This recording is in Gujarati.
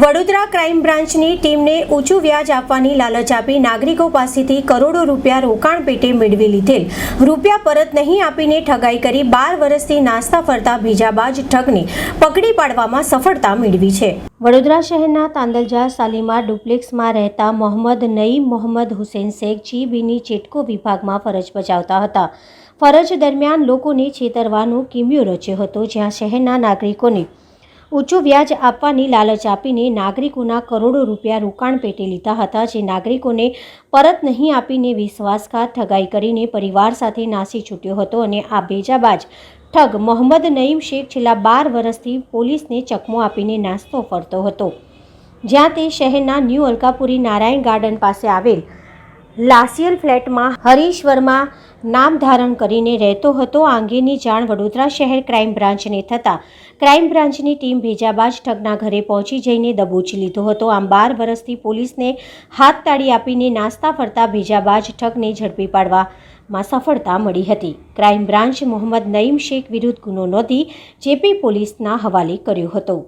વડોદરા ક્રાઇમ બ્રાન્ચની ટીમને ઊંચું વ્યાજ આપવાની લાલચ આપી નાગરિકો પાસેથી કરોડો રૂપિયા રોકાણ પેટે મેળવી લીધેલ. રૂપિયા પરત નહીં આપીને ઠગાઈ કરી બાર વર્ષથી નાસ્તા ફરતા ભીજાબાજ ઠગને પકડી પાડવામાં સફળતા મેળવી છે. વડોદરા શહેરના તાંદલજા સાલીમાર ડુપ્લેક્સમાં રહેતા મોહમ્મદ નઈમ મોહમ્મદ હુસેન શેખ જીબીની ચેટકો વિભાગમાં ફરજ બજાવતા હતા. ફરજ દરમિયાન લોકોને છેતરવાનો કિમિયો રચ્યો હતો, જ્યાં શહેરના નાગરિકોને ઊંચું વ્યાજ આપવાની લાલચ આપીને નાગરિકોના કરોડો રૂપિયા રોકાણ પેટે લીધા હતા, જે નાગરિકોને પરત નહીં આપીને વિશ્વાસઘાત ઠગાઈ કરીને પરિવાર સાથે નાસી છૂટ્યો હતો અને આ ભેજાબાજ ઠગ મોહમ્મદ નઈમ શેખ છેલ્લા બાર વર્ષથી પોલીસને ચકમો આપીને નાસ્તો ફરતો હતો. જ્યાં તે શહેરના ન્યૂ અલકાપુરી નારાયણ ગાર્ડન પાસે આવેલ લાસિયલ ફ્લેટમાં હરીશ વર્મા નામ ધારણ કરીને રહેતો હતો. આ અંગેની જાણ વડોદરા શહેર ક્રાઇમ બ્રાન્ચને થતાં ક્રાઇમ બ્રાન્ચની ટીમ ભેજાબાજ ઠગના ઘરે પહોંચી જઈને દબોચી લીધો હતો. આમ બાર વર્ષથી પોલીસને હાથ તાળી આપીને નાસ્તા ફરતા ભેજાબાજ ઠગને ઝડપી પાડવામાં સફળતા મળી હતી. ક્રાઇમ બ્રાન્ચ મોહમ્મદ નઈમ શેખ વિરુદ્ધ ગુનો નોંધી જેપી પોલીસના હવાલે કર્યો હતો.